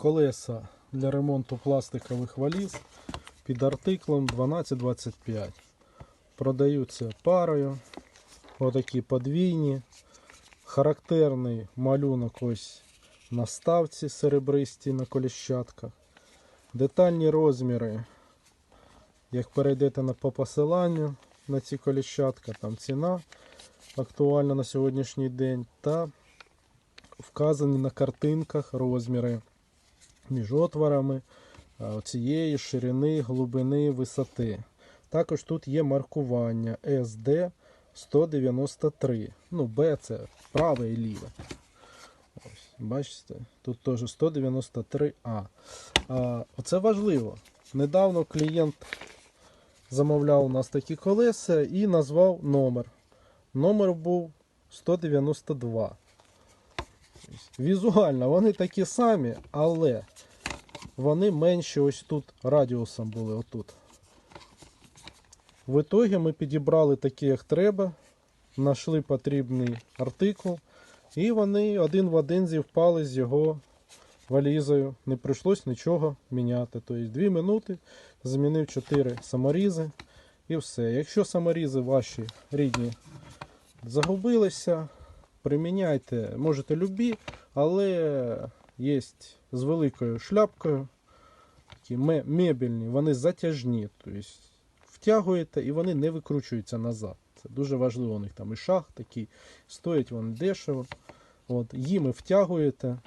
колеса для ремонту пластикових валіз під артиклом 1225. Продаються парою. Отакі подвійні. Характерний малюнок ось на ставці серебристій на коліщатках. Детальні розміри, як перейдете по посиланню на ці коліщатка, там ціна актуальна на сьогоднішній день, та вказані на картинках розміри між отворами е, цієї ширини, глибини, висоти. Також тут є маркування SD 193. Ну, Б це праве і ліве. Ось, бачите, тут теж 193А. А, оце важливо. Недавно клієнт замовляв у нас такі колеса і назвав номер. Номер був 192. Тобто, Візуально вони такі самі, але вони менші ось тут радіусом були отут. В ітогі ми підібрали такі, як треба, знайшли потрібний артикул, і вони один в один зівпали з його валізою. Не прийшлось нічого міняти. Тобто 2 минути замінив 4 саморізи і все. Якщо саморізи ваші рідні загубилися, приміняйте, можете любі, але є з великою шляпкою. Такі мебельні, вони затяжні. Тобто втягуєте і вони не викручуються назад. Це дуже важливо. У них там і шах такий, стоять вони дешево. От, їми втягуєте.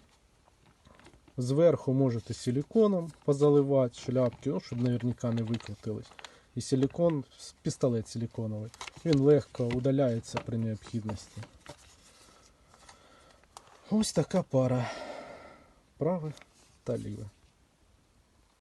Зверху можете силіконом позаливати шляпки, ну, щоб наверняка не викрутились. І силікон, пістолет силіконовий. Він легко удаляється при необхідності. Ось така пара. Праве та ліве.